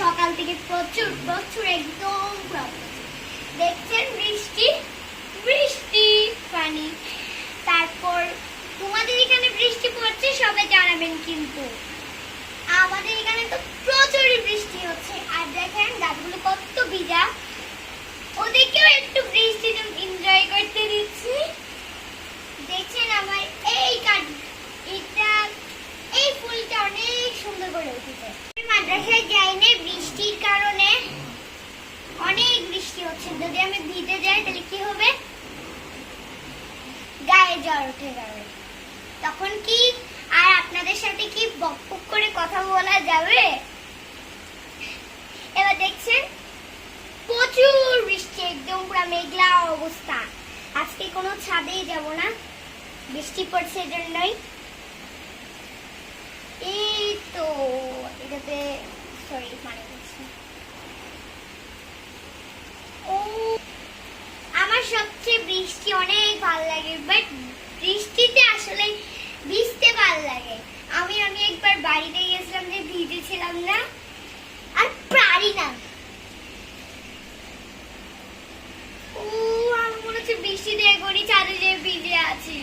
সকাল থেকে প্রচুর প্রচুর একদম দেখছেন বৃষ্টি? বৃষ্টি পানি তারপর, তোমাদের এখানে বৃষ্টি পড়ছে? সবাই জানাবেন কিন্তু। আমাদের এখানে তো প্রচুর বৃষ্টি হচ্ছে। আর দেখেন, গাছগুলো কত বিজা জ্বর উঠে যাবে। তখন কি আর আপনাদের সাথে কি বক বক করে কথা বলা যাবে? এবার দেখছেন, প্রচুর বৃষ্টি, একদম পুরো মেঘলা অবস্থা। আজকে কোনো ছাদেই যাব না। বৃষ্টি পড়ছে জন্যই এই তো, এটাতে সরি মানে ও, আমার সবচেয়ে বৃষ্টি অনেক ভালো লাগে বাট বৃষ্টিতে আসলে ভিজতে ভালো লাগে। আমি আমি একবার বাড়িতে গেছিলাম যে ভিজেছিলাম না আর পারি না। ও আমার মনে হচ্ছে বৃষ্টিতে এখনই ছাদে যেয়ে ভিজে আছি।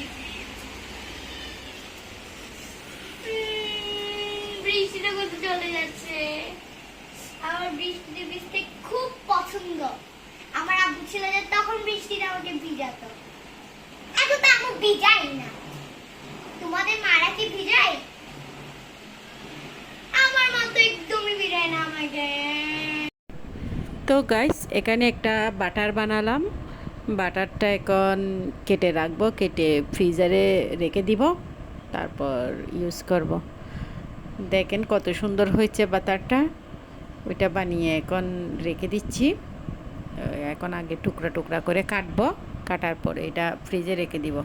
উম, বৃষ্টিতে চলে যাচ্ছে? আমার বৃষ্টিতে ভিজতে খুব পছন্দ। ছিল যে তখন বৃষ্টিতে আমাকে ভিজাতো। এখন তো আম্মু ভিজাই না। তোমাদের মারা কি ভিজায়? আমার মা তো একদমই ভিজায় না আমাকে। তো গাইস এখানে একটা বাটার বানালাম। বাটারটা এখন কেটে রাখব, কেটে ফ্রিজারে রেখে দিব, তারপর ইউজ করব। দেখেন কত সুন্দর হয়েছে বাটারটা। ওইটা বানিয়ে এখন রেখে দিচ্ছি। এখন আগে টুকরা টুকরা করে কাটবো। কাটার পরে এটা ফ্রিজে রেখে দিব।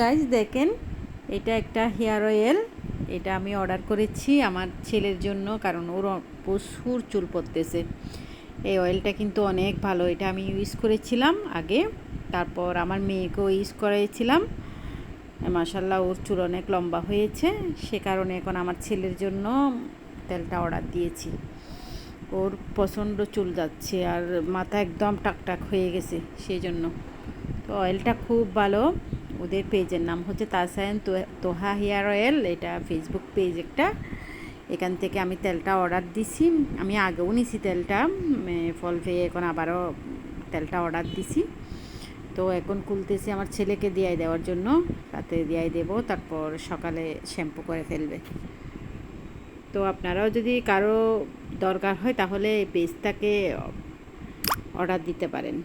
গাইজ দেখেন, এটা একটা হেয়ার অয়েল। এটা আমি অর্ডার করেছি আমার ছেলের জন্য, কারণ ওর প্রচুর চুল পড়তেছে। এই অয়েলটা কিন্তু অনেক ভালো, এটা আমি ইউজ করেছিলাম আগে। তারপর আমার মেয়েকেও ইউজ করেছিলাম মাসাল্লাহ ওর চুল অনেক লম্বা হয়েছে। সে কারণে এখন আমার ছেলের জন্য তেলটা অর্ডার দিয়েছি। ওর প্রচণ্ড চুল যাচ্ছে আর মাথা একদম টাকটাক হয়ে গেছে, সেই জন্য। তো অয়েলটা খুব ভালো। ওদের পেজের নাম হচ্ছে তাসায়ন তোহা হেয়ার অয়েল। এটা ফেসবুক পেজ একটা। এখান থেকে আমি তেলটা অর্ডার দিছি। আমি আগেও নিছি তেলটা। ফল পেয়ে এখন আবারও তেলটা অর্ডার দিছি। তো এখন খুলতেছি আমার ছেলেকে দিয়ে দেওয়ার জন্য। রাতে দিয়ে দেবো, তারপর সকালে শ্যাম্পু করে ফেলবে। তো আপনারাও যদি কারও দরকার হয়, তাহলে এই পেজটাকে অর্ডার দিতে পারেন।